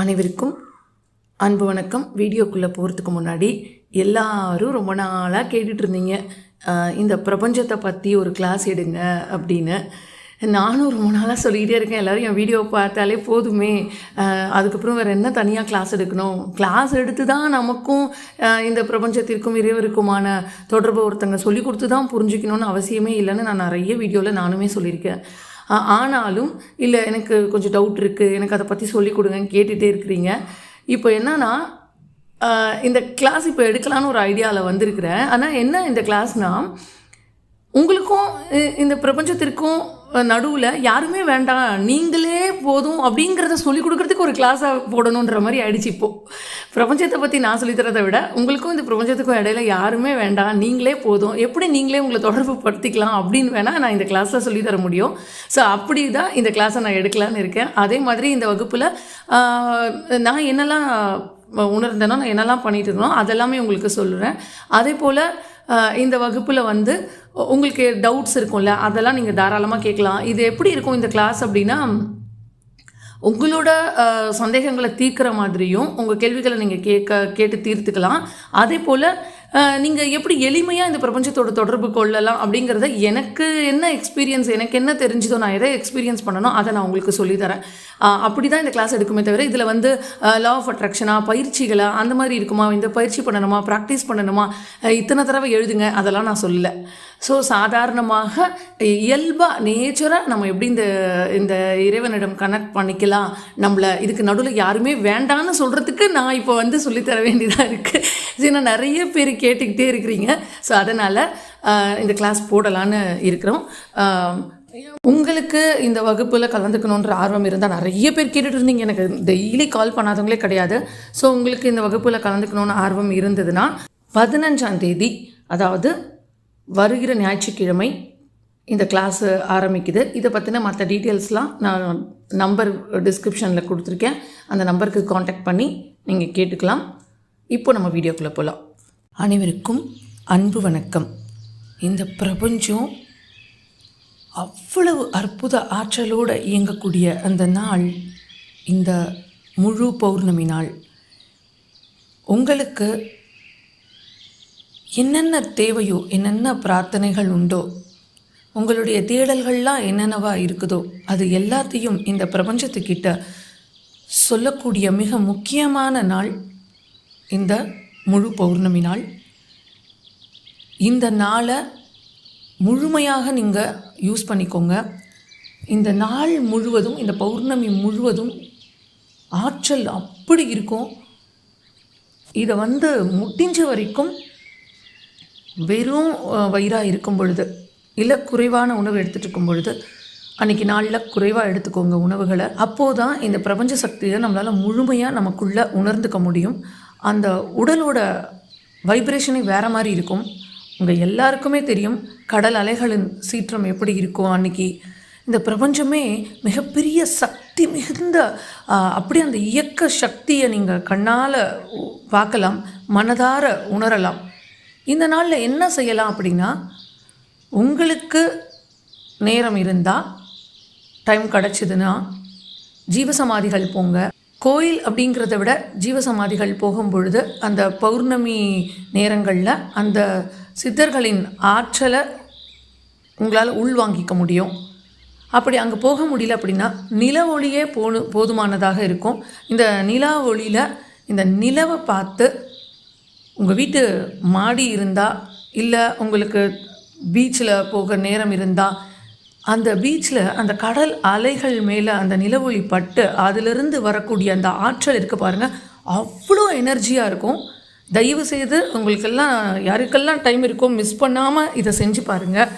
அனைவருக்கும் அன்பு வணக்கம். வீடியோக்குள்ளே போகிறதுக்கு முன்னாடி எல்லாரும் ரொம்ப நாளாக கேட்டுட்டு இருந்தீங்க. இந்த பிரபஞ்சத்தை பற்றி ஒரு கிளாஸ் எடுங்க அப்படின்னு. நானும் ரொம்ப நாளாக சொல்லிக்கிட்டே இருக்கேன். எல்லோரும் என் வீடியோ பார்த்தாலே போதுமே. அதுக்கப்புறம் வேறு என்ன தனியாக கிளாஸ் எடுக்கணும்? கிளாஸ் எடுத்து தான் நமக்கும் இந்த பிரபஞ்சத்திற்கும் இறைவருக்குமான தொடர்பை ஒருத்தங்க சொல்லி கொடுத்து தான் புரிஞ்சுக்கணும்னு அவசியமே இல்லைன்னு நான் நிறைய வீடியோவில் நானுமே சொல்லியிருக்கேன். ஆனாலும் இல்லை எனக்கு கொஞ்சம் டவுட் இருக்குது எனக்கு அதை பற்றி சொல்லிக் கொடுங்கன்னு கேட்டுகிட்டே இருக்கிறீங்க. இப்போ என்னன்னா இந்த கிளாஸ் இப்போ எடுக்கலான்னு ஒரு ஐடியாவில் வந்திருக்கிறேன். ஆனால் என்ன இந்த கிளாஸ்னால் உங்களுக்கும் இந்த பிரபஞ்சத்திற்கும் நடுவில் யாருமே வேண்டாம். நீங்களே போதும் அப்படிங்கிறத சொல்லிக் கொடுக்குறதுக்கு ஒரு கிளாஸாக போடணுன்ற மாதிரி ஆயிடுச்சு இப்போது பிரபஞ்சத்தை பற்றி நான் சொல்லித்தரதை விட உங்களுக்கும் இந்த பிரபஞ்சத்துக்கும் இடையில யாருமே வேண்டாம். நீங்களே போதும். எப்படி நீங்களே உங்களை தொடர்பு படுத்திக்கலாம் அப்படின்னு வேணால் நான் இந்த கிளாஸில் சொல்லித்தர முடியும். ஸோ அப்படி தான் இந்த கிளாஸை நான் எடுக்கலான்னு இருக்கேன். அதே மாதிரி இந்த வகுப்பில் நான் என்னெல்லாம் உணர்ந்தேனோ நான் என்னெல்லாம் பண்ணிட்டு இருந்தோம் அதெல்லாமே உங்களுக்கு சொல்லுறேன் அதே போல் இந்த வகுப்பில் வந்து உங்களுக்கு டவுட்ஸ் இருக்கும்ல அதெல்லாம் நீங்கள் தாராளமாக கேட்கலாம். இது எப்படி இருக்கும் இந்த கிளாஸ் அப்படின்னா உங்களோட சந்தேகங்களை தீர்க்கிற மாதிரியும் உங்கள் கேள்விகளை நீங்கள் கேட்க கேட்டு தீர்த்துக்கலாம். அதே போல் நீங்கள் எப்படி எளிமையாக இந்த பிரபஞ்சத்தோட தொடர்பு கொள்ளலாம் அப்படிங்கிறத எனக்கு என்ன எக்ஸ்பீரியன்ஸ் எனக்கு என்ன தெரிஞ்சதோ நான் எதை எக்ஸ்பீரியன்ஸ் பண்ணணும் அதை நான் உங்களுக்கு சொல்லித்தரேன். அப்படி தான் இந்த கிளாஸ் எடுக்குமே தவிர இதில் வந்து லா ஆஃப் அட்ராக்ஷனா பயிற்சிகளா அந்த மாதிரி இருக்குமா? இந்த பயிற்சி பண்ணணுமா? ப்ராக்டிஸ் பண்ணணுமா? இத்தனை தடவை எழுதுங்க அதெல்லாம் நான் சொல்லலை. ஸோ சாதாரணமாக இயல்பாக நேச்சராக நம்ம எப்படி இந்த இந்த இறைவனிடம் கனெக்ட் பண்ணிக்கலாம்? நம்மளை இதுக்கு நடுவில் யாருமே வேண்டான்னு சொல்கிறதுக்கு நான் இப்போ வந்து சொல்லித்தர வேண்டியதாக இருக்குது ஏன்னா நிறைய பேர் கேட்டுக்கிட்டே இருக்கிறீங்க. ஸோ அதனால் இந்த கிளாஸ் போடலான்னு இருக்கிறோம். உங்களுக்கு இந்த வகுப்பில் கலந்துக்கணுன்ற ஆர்வம் இருந்தால் நிறைய பேர் கேட்டுட்டு இருந்தீங்க. எனக்கு டெய்லி கால் பண்ணாதவங்களே கிடையாது. ஸோ உங்களுக்கு இந்த வகுப்பில் கலந்துக்கணுன்னு ஆர்வம் இருந்ததுன்னா பதினஞ்சாம் தேதி அதாவது வருகிற ஞாயிற்றுக்கிழமை இந்த கிளாஸ் ஆரம்பிக்குது. இதை பற்றின மற்ற டீட்டெயில்ஸ்லாம் நான் நம்பர் டிஸ்கிரிப்ஷனில் கொடுத்துருக்கேன். அந்த நம்பருக்கு காண்டாக்ட் பண்ணி நீங்கள் கேட்டுக்கலாம். இப்போ நம்ம வீடியோக்குள்ளே போகலாம் அனைவருக்கும் அன்பு வணக்கம். இந்த பிரபஞ்சம் அவ்வளவு அற்புத ஆற்றலோடு இயங்கக்கூடிய அந்த நாள் இந்த முழு பௌர்ணமி நாள் உங்களுக்கு என்னென்ன தேவையோ என்னென்ன பிரார்த்தனைகள் உண்டோ உங்களுடைய தேடல்கள்லாம் என்னென்னவா இருக்குதோ அது எல்லாத்தையும் இந்த பிரபஞ்சத்துக்கிட்ட சொல்லக்கூடிய மிக முக்கியமான நாள் இந்த முழு பௌர்ணமி நாள். இந்த நாளை முழுமையாக நீங்கள் யூஸ் பண்ணிக்கோங்க. இந்த நாள் முழுவதும் இந்த பௌர்ணமி முழுவதும் ஆற்றல் அப்படி இருக்கும். இதை வந்து முடிஞ்ச வரைக்கும் வெறும் வயிறாக இருக்கும் பொழுது இல்லை குறைவான உணவு எடுத்துகிட்டு இருக்கும் பொழுது அன்றைக்கி நாளில் குறைவாக எடுத்துக்கோங்க உணவுகளை. அப்போது தான் இந்த பிரபஞ்ச சக்தியை நம்மளால் முழுமையாக நமக்குள்ளே உணர்ந்துக்க முடியும். அந்த உடலோட வைப்ரேஷனே வேறு மாதிரி இருக்கும். உங்கள் எல்லாருக்குமே தெரியும் கடல் அலைகளின் சீற்றம் எப்படி இருக்கும் அன்னைக்கு. இந்த பிரபஞ்சமே மிகப்பெரிய சக்தி மிகுந்த அப்படியே அந்த இயக்க சக்தியை நீங்கள் கண்ணால் பார்க்கலாம் மனதார உணரலாம். இந்த நாளில் என்ன செய்யலாம் அப்படின்னா உங்களுக்கு நேரம் இருந்தால் டைம் கிடச்சிதுன்னா ஜீவசமாதிகள் போங்க. கோயில் அப்படிங்கிறத விட ஜீவசமாதிகள் போகும் பொழுது அந்த பௌர்ணமி நேரங்களில் அந்த சித்தர்களின் ஆற்றலை உங்களால் உள்வாங்கிக்க முடியும். அப்படி அங்கே போக முடியல அப்படின்னா நில ஒளியே போது போதுமானதாக இருக்கும். இந்த நிலா ஒளியில் இந்த நிலவை பார்த்து உங்கள் வீட்டு மாடி இருந்தால் இல்லை உங்களுக்கு பீச்சில் போக நேரம் இருந்தால் அந்த பீச்சில் அந்த கடல் அலைகள் மேலே அந்த நிலவொளி பட்டு அதிலிருந்து வரக்கூடிய அந்த ஆற்றல் இருக்க பாருங்கள் அவ்வளோ எனர்ஜியாக இருக்கும். தயவு செய்து உங்களுக்கெல்லாம் யாருக்கெல்லாம் டைம் இருக்கோ மிஸ் பண்ணாமல் இதை செஞ்சு பாருங்கள்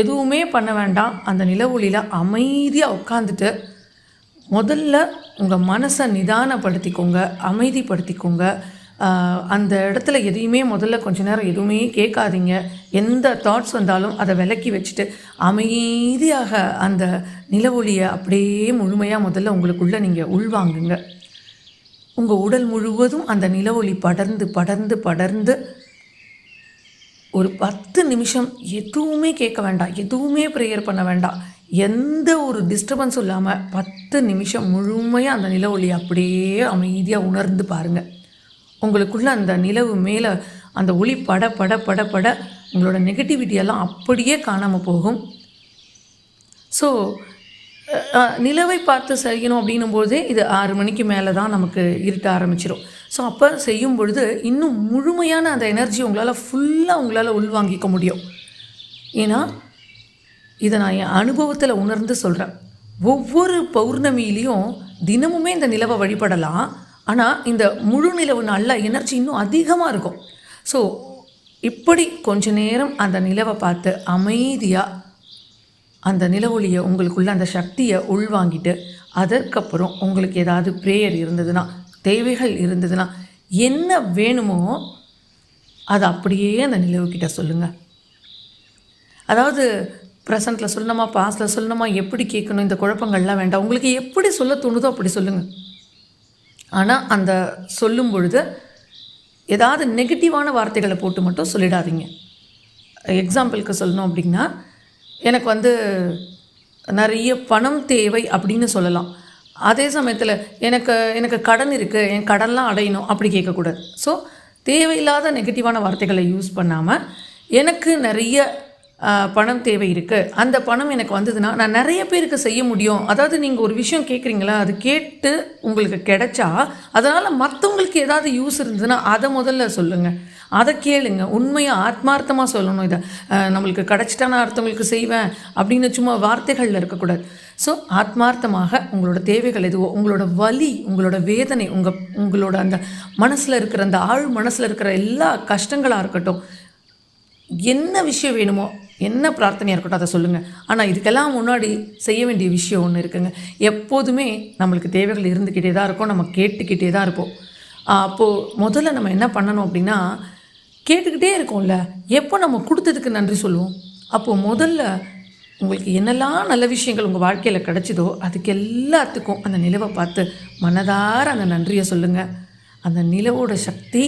எதுவுமே பண்ண வேண்டாம். அந்த நிலவொளியில் அமைதியாக உட்காந்துட்டு முதல்ல உங்கள் மனசை நிதானப்படுத்திக்கோங்க அமைதிப்படுத்திக்கோங்க. அந்த இடத்துல எதையுமே முதல்ல கொஞ்ச நேரம் எதுவுமே கேட்காதீங்க. எந்த தாட்ஸ் வந்தாலும் அதை விலக்கி வச்சுட்டு அமைதியாக அந்த நிலவொளியை அப்படியே முழுமையாக முதல்ல உங்களுக்குள்ளே நீங்கள் உள்வாங்குங்க. உங்கள் உடல் முழுவதும் அந்த நிலவொளி படர்ந்து படர்ந்து படர்ந்து ஒரு பத்து நிமிஷம் எதுவுமே கேட்க வேண்டாம். எதுவுமே ப்ரேயர் பண்ண வேண்டாம். எந்த ஒரு டிஸ்டர்பன்ஸும் இல்லாமல் பத்து நிமிஷம் முழுமையாக அந்த நில ஒளி அப்படியே அமைதியாக உணர்ந்து பாருங்கள் உங்களுக்குள்ள அந்த நிலவு மேலே அந்த ஒளி பட பட பட பட உங்களோட நெகட்டிவிட்டி எல்லாம் அப்படியே காணாமல் போகும். ஸோ நிலவை பார்த்து செய்யணும் அப்படின்னும் போதே இது ஆறு மணிக்கு மேலே தான் நமக்கு இருட்ட ஆரம்பிச்சிடும் ஸோ அப்போ செய்யும் பொழுது இன்னும் முழுமையான அந்த எனர்ஜி உங்களால் ஃபுல்லாக உங்களால் உள்வாங்கிக்க முடியும். ஏன்னா இதை நான் என் அனுபவத்தில் உணர்ந்து சொல்கிறேன் ஒவ்வொரு பௌர்ணமியிலையும் தினமுமே இந்த நிலவை வழிபடலாம். ஆனால் இந்த முழு நிலவு நாளில் எனர்ஜி இன்னும் அதிகமாக இருக்கும். ஸோ இப்படி கொஞ்ச நேரம் அந்த நிலவை பார்த்து அமைதியாக அந்த நிலவொளியை உங்களுக்குள்ள அந்த சக்தியை உள்வாங்கிட்டு அதற்கப்புறம் உங்களுக்கு ஏதாவது ப்ரேயர் இருந்ததுன்னா தேவைகள் இருந்ததுன்னா என்ன வேணுமோ அதை அப்படியே அந்த நிலவுக்கிட்ட சொல்லுங்கள் அதாவது ப்ரெசண்ட்டில் சொல்லணுமா பாஸ்டில் சொல்லணுமா எப்படி கேட்கணும் இந்த குழப்பங்கள்லாம் வேண்டாம். உங்களுக்கு எப்படி சொல்ல தோணுதோ அப்படி சொல்லுங்கள் ஆனால் அந்த சொல்லும் பொழுது ஏதாவது நெகட்டிவான வார்த்தைகளை போட்டு மட்டும் சொல்லிடாதீங்க. எக்ஸாம்பிளுக்கு சொல்லணும் அப்படின்னா எனக்கு வந்து நிறைய பணம் தேவை அப்படின்னு சொல்லலாம். அதே சமயத்தில் எனக்கு எனக்கு கடன் இருக்குது என் கடன்லாம் அடையணும் அப்படி கேட்கக்கூடாது. ஸோ தேவையில்லாத நெகட்டிவான வார்த்தைகளை யூஸ் பண்ணாமல் எனக்கு நிறைய பணம் தேவை இருக்குது அந்த பணம் எனக்கு வந்ததுன்னா நான் நிறைய பேருக்கு செய்ய முடியும். அதாவது நீங்கள் ஒரு விஷயம் கேட்குறீங்களா அது கேட்டு உங்களுக்கு கிடைச்சா அதனால் மற்றவங்களுக்கு ஏதாவது யூஸ் இருந்ததுன்னா அதை முதல்ல சொல்லுங்கள் அதை கேளுங்க. உண்மையாக ஆத்மார்த்தமாக சொல்லணும் இதை. நம்மளுக்கு கிடச்சிட்டா நான் அடுத்தவங்களுக்கு செய்வேன் அப்படின்னு சும்மா வார்த்தைகளில் இருக்கக்கூடாது. ஸோ ஆத்மார்த்தமாக உங்களோட தேவைகள் எதுவோ உங்களோட வலி உங்களோட வேதனை உங்கள் உங்களோட அந்த மனசில் இருக்கிற அந்த ஆழ் மனசில் இருக்கிற எல்லா கஷ்டங்களாக இருக்கட்டும் என்ன விஷயம் வேணுமோ என்ன பிரார்த்தனையாக இருக்கட்டும் அதை சொல்லுங்கள் ஆனால் இதுக்கெல்லாம் முன்னாடி செய்ய வேண்டிய விஷயம் ஒன்று இருக்குங்க. எப்போதுமே நம்மளுக்கு தேவைகள் இருந்துக்கிட்டே தான் இருக்கும் நம்ம கேட்டுக்கிட்டே தான் இருப்போம். அப்போது முதல்ல நம்ம என்ன பண்ணணும் அப்படின்னா கேட்டுக்கிட்டே இருக்கோம்ல. எப்போ நம்ம கொடுத்ததுக்கு நன்றி சொல்லுவோம்? அப்போது முதல்ல உங்களுக்கு என்னெல்லாம் நல்ல விஷயங்கள் உங்கள் வாழ்க்கையில் கிடச்சிதோ அதுக்கு எல்லாத்துக்கும் அந்த நிலவை பார்த்து மனதார அந்த நன்றியை சொல்லுங்கள் அந்த நிலவோட சக்தி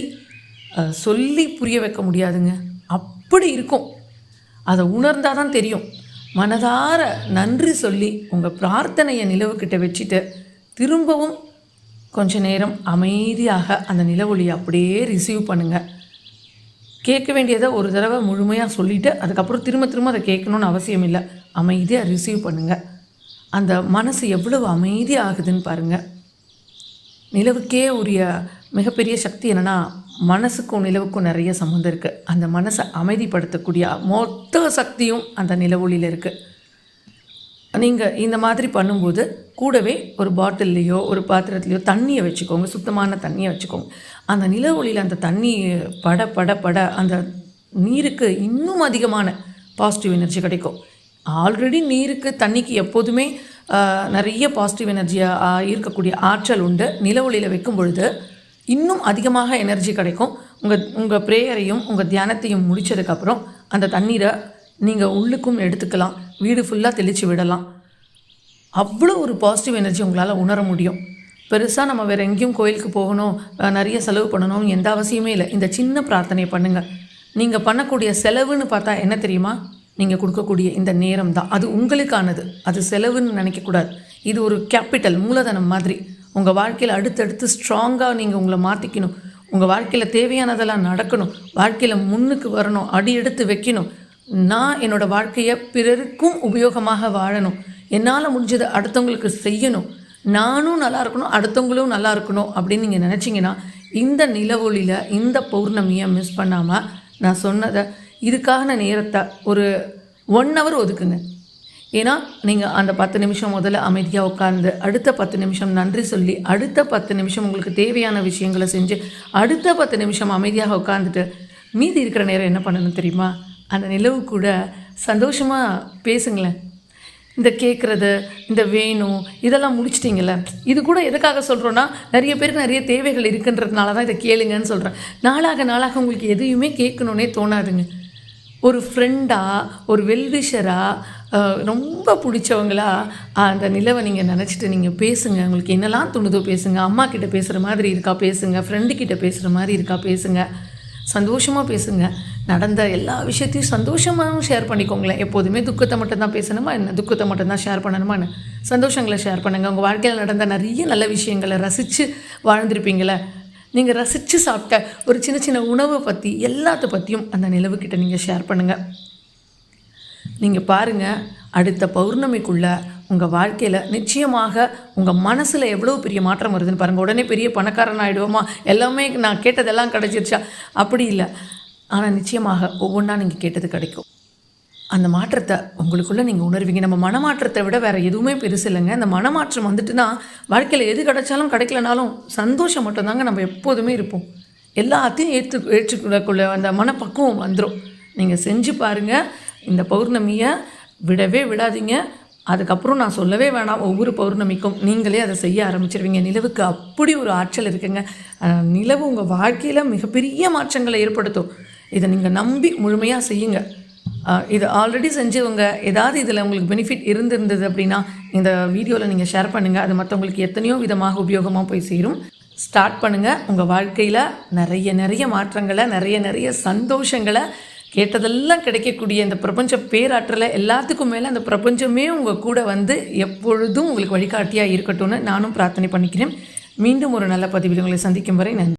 சொல்லி புரிய வைக்க முடியாதுங்க. அப்படி இருக்கும். அதை உணர்ந்தால் தான் தெரியும். மனதார நன்றி சொல்லி உங்கள் பிரார்த்தனையை நிலவுக்கிட்ட வச்சுட்டு திரும்பவும் கொஞ்ச நேரம் அமைதியாக அந்த நிலவொளியை அப்படியே ரிசீவ் பண்ணுங்கள் கேட்க வேண்டியதை ஒரு தடவை முழுமையாக சொல்லிவிட்டு அதுக்கப்புறம் திரும்ப திரும்ப அதை கேட்கணுன்னு அவசியம் இல்லை. அமைதியாக ரிசீவ் பண்ணுங்கள் அந்த மனசு எவ்வளவு அமைதியாகுதுன்னு பாருங்கள் நிலவுக்கே உரிய மிகப்பெரிய சக்தி என்னென்னா மனசுக்கும் நிலவுக்கும் நிறைய சம்மந்தம் இருக்குது அந்த மனசை அமைதிப்படுத்தக்கூடிய மொத்த சக்தியும் அந்த நிலவொளியில் இருக்குது நீங்கள் இந்த மாதிரி பண்ணும்போது கூடவே ஒரு பாட்டில்லையோ ஒரு பாத்திரத்துலையோ தண்ணியை வச்சுக்கோங்க. சுத்தமான தண்ணியை வச்சுக்கோங்க. அந்த நில ஒளியில் அந்த தண்ணி பட பட பட அந்த நீருக்கு இன்னும் அதிகமான பாசிட்டிவ் எனர்ஜி கிடைக்கும். ஆல்ரெடி நீருக்கு தண்ணிக்கு எப்போதுமே நிறைய பாசிட்டிவ் எனர்ஜியாக இருக்கக்கூடிய ஆற்றல் உண்டு. நில ஒளியில் வைக்கும் பொழுது இன்னும் அதிகமாக எனர்ஜி கிடைக்கும். உங்கள் உங்கள் ப்ரேயரையும் உங்கள் தியானத்தையும் முடித்ததுக்கப்புறம் அந்த தண்ணீரை நீங்கள் உள்ளுக்கும் எடுத்துக்கலாம். வீடு ஃபுல்லாக தெளித்து விடலாம். அவ்வளோ ஒரு பாசிட்டிவ் எனர்ஜி உங்களால் உணர முடியும். பெருசாக நம்ம வேறு எங்கேயும் கோயிலுக்கு போகணும் நிறைய செலவு பண்ணணும் எந்த அவசியமே இல்லை. இந்த சின்ன பிரார்த்தனை பண்ணுங்கள் நீங்கள் பண்ணக்கூடிய செலவுன்னு பார்த்தா என்ன தெரியுமா? நீங்கள் கொடுக்கக்கூடிய இந்த நேரம் தான் அது உங்களுக்கானது. அது செலவுன்னு நினைக்கக்கூடாது. இது ஒரு கேபிட்டல் மூலதனம் மாதிரி. உங்கள் வாழ்க்கையில் அடுத்தடுத்து ஸ்ட்ராங்காக நீங்கள் உங்களை மாற்றிக்கணும் உங்கள் வாழ்க்கையில் தேவையானதெல்லாம் நடக்கணும். வாழ்க்கையில் முன்னுக்கு வரணும் அடி எடுத்து வைக்கணும். நான் என்னோடய வாழ்க்கையை பிறருக்கும் உபயோகமாக வாழணும். என்னால் முடிஞ்சதை அடுத்தவங்களுக்கு செய்யணும். நானும் நல்லா இருக்கணும் அடுத்தவங்களும் நல்லா இருக்கணும் அப்படின்னு நீங்கள் நினச்சிங்கன்னா இந்த நிலவொளியில் இந்த பௌர்ணமியை மிஸ் பண்ணாமல் நான் சொன்னதை இதுக்கான நேரத்தை ஒரு ஒன் ஹவர் ஒதுக்குங்க. ஏன்னா நீங்கள் அந்த பத்து நிமிஷம் முதல்ல அமைதியாக உட்காந்து அடுத்த பத்து நிமிஷம் நன்றி சொல்லி அடுத்த பத்து நிமிஷம் உங்களுக்கு தேவையான விஷயங்களை செஞ்சு அடுத்த பத்து நிமிஷம் அமைதியாக உட்காந்துட்டு மீதி இருக்கிற நேரம் என்ன பண்ணணும் தெரியுமா? அந்த நிலவு கூட சந்தோஷமாக பேசுங்களேன். இந்த கேட்குறது இந்த வேணும் இதெல்லாம் முடிச்சிட்டிங்கள இது கூட எதுக்காக சொல்கிறோன்னா நிறைய பேருக்கு நிறைய தேவைகள் இருக்குன்றதுனால தான் இதை கேளுங்கன்னு சொல்கிறேன் நாளாக நாளாக உங்களுக்கு எதையுமே கேட்கணுன்னே தோணாதுங்க. ஒரு ஃப்ரெண்டாக ஒரு வெல்விஷராக ரொம்ப பிடிச்சவங்களா அந்த நிலவை நீங்கள் நினச்சிட்டு நீங்கள் பேசுங்க. உங்களுக்கு என்னெல்லாம் தோணுதோ பேசுங்க. அம்மா கிட்ட பேசுகிற மாதிரி இருக்கா பேசுங்க. ஃப்ரெண்டு கிட்ட பேசுகிற மாதிரி இருக்கா பேசுங்க. சந்தோஷமாக பேசுங்க. நடந்த எல்லா விஷயத்தையும் சந்தோஷமாகவும் ஷேர் பண்ணிக்கோங்களேன். எப்போதுமே துக்கத்தை மட்டும் தான் பேசணுமா? என்ன? துக்கத்தை மட்டும் தான் ஷேர் பண்ணணுமா? என்ன? சந்தோஷங்களை ஷேர் பண்ணுங்கள் உங்கள் வாழ்க்கையில் நடந்த நிறைய நல்ல விஷயங்களை ரசித்து வாழ்ந்திருப்பீங்களே நீங்கள் ரசித்து சாப்பிட்ட ஒரு சின்ன சின்ன உணவை பற்றி எல்லாத்த பற்றியும் அந்த நிலவுக்கிட்ட நீங்கள் ஷேர் பண்ணுங்கள் நீங்கள் பாருங்கள் அடுத்த பௌர்ணமிக்குள்ளே உங்கள் வாழ்க்கையில் நிச்சயமாக உங்கள் மனசில் எவ்வளோ பெரிய மாற்றம் வருதுன்னு பாருங்கள் உடனே பெரிய பணக்காரன் ஆகிடுவோமா எல்லாமே நான் கேட்டதெல்லாம் கிடைச்சிருச்சா? அப்படி இல்லை. ஆனால் நிச்சயமாக ஒவ்வொன்றா நீங்கள் கேட்டது கிடைக்கும். அந்த மாற்றத்தை உங்களுக்குள்ளே நீங்கள் உணர்வீங்க. நம்ம மனமாற்றத்தை விட வேறு எதுவுமே பெருசு இல்லைங்க. அந்த மனமாற்றம் வந்துட்டுனா வாழ்க்கையில் எது கிடைச்சாலும் கிடைக்கலனாலும் சந்தோஷம் மட்டும்தாங்க நம்ம எப்போதுமே இருப்போம். எல்லாத்தையும் ஏற்று ஏற்றுக்கொள்ளக்குள்ள அந்த மனப்பக்குவம் வந்துடும் நீங்கள் செஞ்சு பாருங்கள் இந்த பௌர்ணமியை விடவே விடாதீங்க. அதுக்கப்புறம் நான் சொல்லவே வேணாம். ஒவ்வொரு பௌர்ணமிக்கும் நீங்களே அதை செய்ய ஆரம்பிச்சிருவீங்க. நிலவுக்கு அப்படி ஒரு ஆற்றல் இருக்குங்க. நிலவு உங்கள் வாழ்க்கையில் மிகப்பெரிய மாற்றங்களை ஏற்படுத்தும். இதை நீங்கள் நம்பி முழுமையாக செய்யுங்க. இது ஆல்ரெடி செஞ்சவங்க ஏதாவது இதில் உங்களுக்கு பெனிஃபிட் இருந்திருந்தது அப்படின்னா இந்த வீடியோவில் நீங்கள் ஷேர் பண்ணுங்கள் அது மற்றவங்களுக்கு எத்தனையோ விதமாக உபயோகமாக போய் சேரும். ஸ்டார்ட் பண்ணுங்கள் உங்கள் வாழ்க்கையில் நிறைய நிறைய மாற்றங்களை நிறைய நிறைய சந்தோஷங்களை கேட்டதெல்லாம் கிடைக்கக்கூடிய இந்த பிரபஞ்ச பேராற்றலை எல்லாத்துக்கும் மேலே அந்த பிரபஞ்சமே உங்கள் கூட வந்து எப்பொழுதும் உங்களுக்கு வழிகாட்டியாக இருக்கட்டும்னு நானும் பிரார்த்தனை பண்ணிக்கிறேன். மீண்டும் ஒரு நல்ல பதிவில் உங்களை சந்திக்கும் வரை நன்றி.